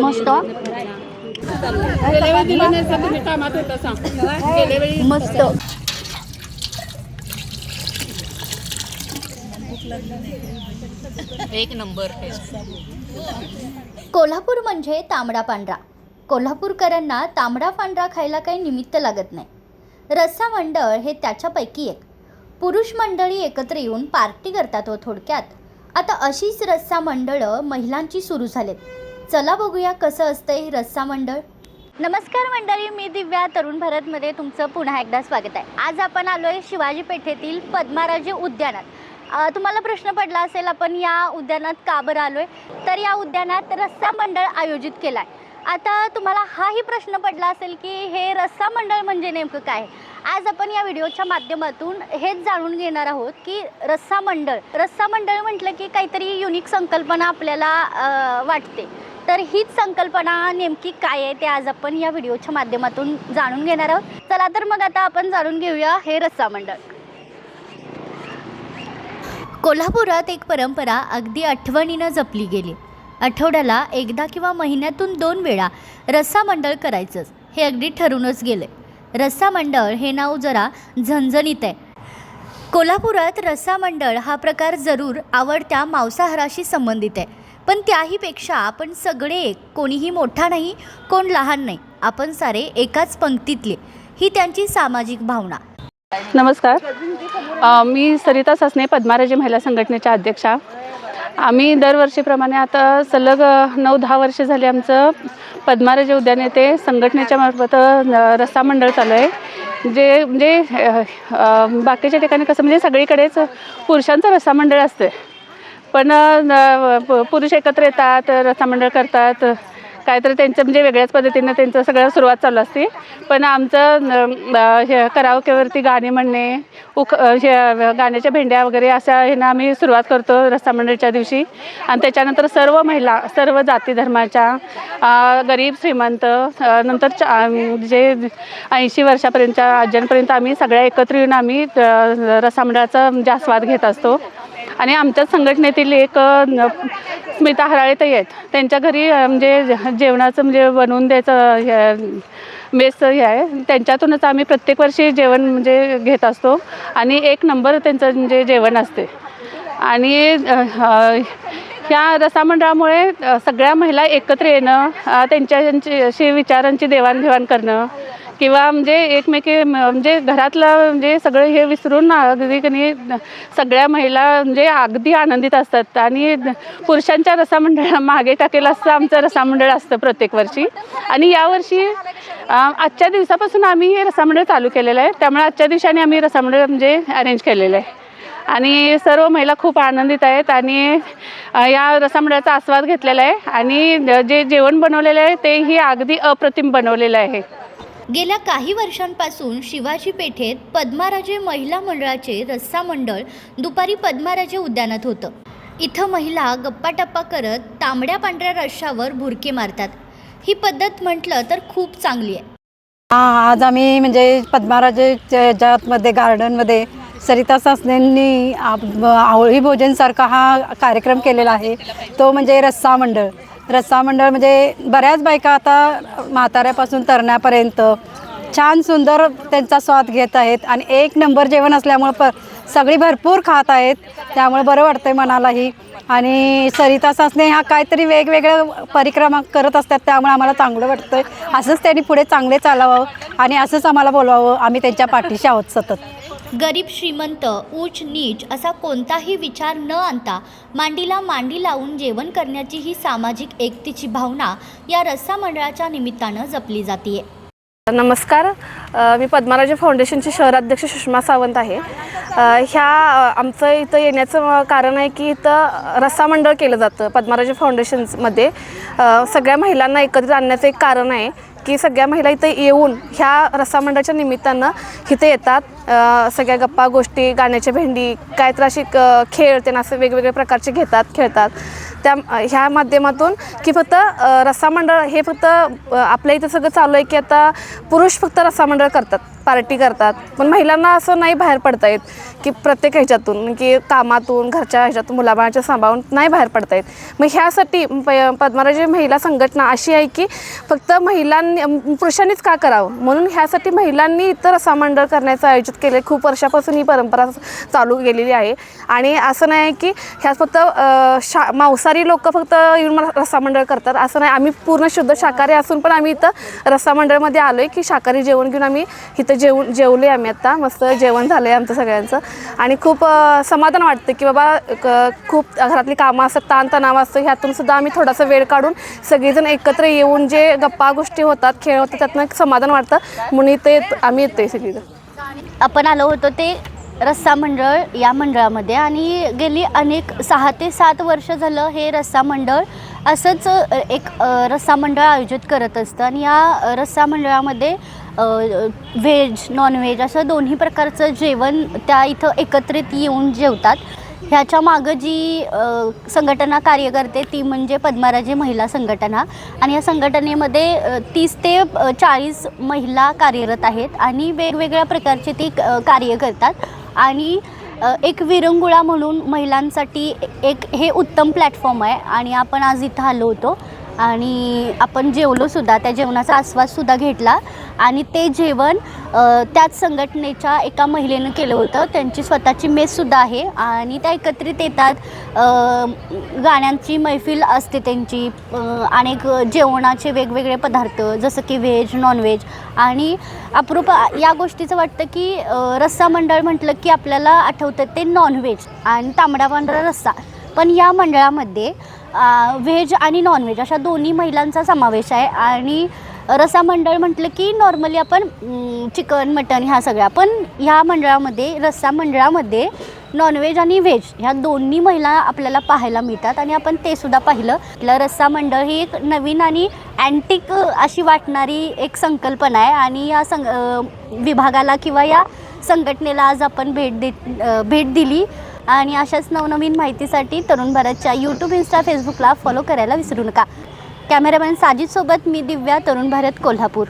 मस्त. मस्त. एक नंबर कोल्हापूर म्हणजे तांबडा पांढरा. कोल्हापूरकरांना तांबडा पांढरा खायला काही निमित्त लागत नाही. रस्सा मंडळ हे त्याच्यापैकी एक. पुरुष मंडळी एकत्र येऊन पार्टी करतात व थोडक्यात आता अशीच रस्सा मंडळं महिलांची सुरू झालेत. चला बघूया कसं असतंय हे रस्सा मंडळ. नमस्कार मंडळी मी दिव्या तरुण भारतमध्ये तुमचं पुन्हा एकदा स्वागत आहे. आज आपण आलो आहे शिवाजी पेठेतील पद्माराजे उद्यानात. तुम्हाला प्रश्न पडला असेल आपण या उद्यानात का बरं आलो आहे तर या उद्यानात रस्सा मंडळ आयोजित केला आहे आता तुम्हाला हाही प्रश्न पडला असेल की हे रस्सा मंडळ म्हणजे नेमकं काय? आहे? आज आपण या व्हिडिओच्या माध्यमातून हेच जाणून घेणार आहोत की रस्सा मंडळ रस्सा मंडळ म्हटलं की काहीतरी युनिक संकल्पना आपल्याला वाटते. तर हीच संकल्पना नेमकी काय आहे ते आज आपण या व्हिडिओच्या माध्यमातून जाणून घेणार आहोत. चला तर मग आता आपण जाणून घेऊया हे रस्सा मंडळ कोल्हापुरात एक परंपरा अगदी आठवणीनं जपली गेली. आठवड्याला एकदा किंवा महिन्यातून दोन वेळा रस्सा मंडळ करायचंच. हे अगदी ठरूनच गेले. रस्सा मंडळ हे नाव जरा झणझणीत आहे. कोल्हापुरात रस्सा मंडळ हा प्रकार जरूर आवडत्या मांसाहाराशी संबंधित आहे. पण त्याहीपेक्षा आपण सगळे एक कोणीही मोठा नाही कोण लहान नाही. आपण सारे एकाच पंक्तीतले. ही त्यांची सामाजिक भावना. नमस्कार. मी सरिता ससने पद्माराजी महिला संघटनेच्या अध्यक्षा. आम्ही दरवर्षीप्रमाणे आता सलग नऊ दहा वर्ष झाली आमचं पद्माराज उद्यान येथे संघटनेच्या मार्फत रस्ता मंडळ चालू आहे. जे म्हणजे बाकीच्या ठिकाणी कसं म्हणजे सगळीकडेच पुरुषांचं रस्ता मंडळ असते पण पुरुष एकत्र येतात रस्ता मंडळ करतात. काहीतरी त्यांचं म्हणजे वेगळ्याच पद्धतीनं त्यांचं सगळं सुरुवात चालू असते. पण आमचं न- हे करावकेवरती गाणे म्हणणे उख हे गाण्याच्या भेंड्या वगैरे अशा ह्यानं आम्ही सुरुवात करतो रस्ता मंडळच्या दिवशी. आणि त्याच्यानंतर सर्व महिला सर्व जाती धर्माच्या गरीब श्रीमंत नंतर चा- जे ऐंशी वर्षापर्यंतच्या आज्यांपर्यंत आम्ही सगळ्या एकत्र येऊन आम्ही रसामंडळाचा म्हणजे आस्वाद घेत असतो. आणि आमच्याच संघटनेतील एक स्मिता हराळे ताई आहेत. त्यांच्या घरी म्हणजे जेवणाचं म्हणजे बनवून द्यायचं हे मेस हे आहे. त्यांच्यातूनच आम्ही प्रत्येक वर्षी जेवण म्हणजे घेत असतो. आणि एक नंबर त्यांचं म्हणजे जेवण असते. आणि ह्या रसामंडळामुळे सगळ्या महिला एकत्र येणं अ, त्यांच्या अशी विचारांची देवाणघेवाण करणं किंवा म्हणजे एकमेकी म्हणजे घरातलं म्हणजे सगळं हे विसरून अगदी कनी सगळ्या महिला म्हणजे अगदी आनंदित असतात. आणि पुरुषांच्या रसामंडळा मागे टाकेल असं आमचं रसामंडळ असतं प्रत्येक वर्षी. आणि यावर्षी आजच्या दिवसापासून आम्ही हे रसामंडळ चालू केलेलं आहे. त्यामुळे आजच्या दिवसाने आम्ही रसामंडळ म्हणजे अरेंज केलेलं आहे. आणि सर्व महिला खूप आनंदित आहेत आणि या रसामंडळाचा आस्वाद घेतलेला आहे. आणि जे जेवण बनवलेलं आहे तेही अगदी अप्रतिम बनवलेलं आहे. गेल्या काही वर्षांपासून शिवाजी पेठेत पद्माराजे महिला मंडळाचे रस्सा मंडळ दुपारी पद्माराजे उद्यानात होतं. इथं महिला गप्पाटप्पा करत तांबड्या पांढऱ्या रश्शावर भुरके मारतात. ही पद्धत म्हटलं तर खूप चांगली आहे. हा आज आम्ही म्हणजे पद्माराजेच्या ह्याच्यामध्ये गार्डनमध्ये सरिता सासनेंनी आप- आवळी भोजनसारखा हा कार्यक्रम केलेला आहे. तो म्हणजे रस्सा मंडळ. रस्सा मंडळ म्हणजे बऱ्याच बायका आता म्हाताऱ्यापासून तरण्यापर्यंत छान सुंदर त्यांचा स्वाद घेत आहेत आणि एक नंबर जेवण असल्यामुळं प सगळी भरपूर खात आहेत. त्यामुळे बरं वाटतं आहे मनालाही. आणि सरिता सासने ह्या काहीतरी वेगवेगळ्या परिक्रमा करत असतात त्यामुळे आम्हाला चांगलं वाटतं आहे असंच त्यांनी पुढे चांगले चालावं आणि असंच आम्हाला बोलवावं. आम्ही त्यांच्या पाठीशी आहोत सतत. गरीब श्रीमंत उच्च नीच असा कोणताही विचार न आणता मांडीला मांडी लावून जेवण करण्याची ही सामाजिक एकतेची भावना या रस्सा मंडळाच्या निमित्तानं जपली जाते नमस्कार. मी पद्माराजे फाउंडेशनचे शहराध्यक्ष सुषमा सावंत आहे. ह्या आमचं इथं येण्याचं कारण आहे की इथं रस्सा मंडळ केलं जातं पद्माराजे फाउंडेशन्समध्ये सगळ्या महिलांना एकत्रित आणण्याचं एक कारण आहे. की सगळ्या महिला इथं येऊन ह्या रस्सा मंडळाच्या निमित्तानं इथे येतात. सगळ्या गप्पा गोष्टी गाण्याच्या भेंडी काय तर अशी क- खेळ त्यांना असं वेगवेगळ्या प्रकारचे घेतात खेळतात. त्या ह्या माध्यमातून की फक्त रस्सा मंडळ हे फक्त आपल्या इथं सगळं चालू आहे की आता पुरुष फक्त रस्सा मंडळ करतात पार्टी करतात. पण महिलांना असं नाही बाहेर पडता येत की प्रत्येक ह्याच्यातून की कामातून घरच्या ह्याच्यातून मुलाबाळाच्या सांभाळून नाही बाहेर पडता येत. मग ह्यासाठी प पद्मराजी महिला संघटना अशी आहे की फक्त महिलांनी पुरुषांनीच का करावं? म्हणून ह्यासाठी महिलांनी इतर रस्सा मंडळ करण्याचं आयोजित केले खूप वर्षापासून ही परंपरा चालू गेलेली आहे. आणि असं नाही आहे की ह्या फक्त शा मांसाहारी लोक फक्त येऊन मला रस्सा मंडळ करतात. असं नाही आम्ही पूर्ण शुद्ध शाकाहारी असून पण आम्ही इथं रस्सा मंडळमध्ये आलो आहे की शाकाहारी जेवण घेऊन आम्ही इथं जेवून जेवले आम्ही आता. मस्त जेवण झालं आहे आमचं सगळ्यांचं. आणि खूप समाधान वाटतं की बाबा क- खूप घरातली कामं असतात ताणतणाव असतं. ह्यातून सुद्धा आम्ही थोडासा वेळ काढून सगळेजण एकत्र येऊन जे गप्पा गोष्टी होतात खेळ होतात त्यातनं एक समाधान वाटतं. म्हणून इथे येत आम्ही आहे सगळीजण. आपण आलो होतो ते रस्सा मंडळ या मंडळामध्ये आणि गेली अनेक सहा ते सात वर्ष झालं हे रस्सा मंडळ असंच एक रस्सा मंडळ आयोजित करत असतं आणि या रस्सा मंडळामध्ये व्हेज नॉनव्हेज असं दोन्ही प्रकारचं जेवण त्या इथं एकत्रित येऊन जेवतात. ह्याच्या मागं जी संघटना कार्य करते ती म्हणजे पद्माराजी महिला संघटना आणि या संघटनेमध्ये तीस ते चाळीस महिला कार्यरत आहेत आणि वेगवेगळ्या प्रकारचे ती कार्य करतात. आणि एक विरंगुळा म्हणून महिलांसाठी एक हे उत्तम प्लॅटफॉर्म आहे आणि आपण आज इथं आलो होतो. आणि आपण जेवलोसुद्धा त्या जेवणाचा आस्वादसुद्धा घेतला. आणि ते जेवण त्याच संघटनेच्या एका महिलेनं केलं होतं. त्यांची स्वतःची मेससुद्धा आहे. आणि त्या एकत्रित येतात. गाण्यांची मैफिल असते त्यांची. अनेक जेवणाचे वेगवेगळे पदार्थ जसं की व्हेज नॉनव्हेज. आणि अप्रूप या गोष्टीचं वाटतं की रस्सा मंडळ म्हटलं की आपल्याला आठवतं ते नॉनव्हेज आणि तांबडा पांढरा रस्सा. पण या मंडळामध्ये व्हेज आणि नॉनव्हेज अशा दोन्ही महिलांचा समावेश आहे. आणि रसा मंडळ म्हटलं की नॉर्मली आपण चिकन मटन ह्या सगळ्या. पण ह्या मंडळामध्ये रस्सा मंडळामध्ये नॉनव्हेज आणि व्हेज ह्या दोन्ही महिला आपल्याला पाहायला मिळतात. आणि आपण ते सुद्धा पाहिलं. आपलं रस्सा मंडळ ही एक नवीन आणि अँटिक अशी वाटणारी एक संकल्पना आहे. आणि या सं विभागाला किंवा या संघटनेला आज आपण भेट देत भेट दिली. आणि अशाच नवनवीन माहितीसाठी तरुण भारतच्या यूट्यूब इन्स्टा फेसबुकला फॉलो करायला विसरू नका. कॅमेरामॅन साजिदसोबत मी दिव्या तरुण भारत कोल्हापूर.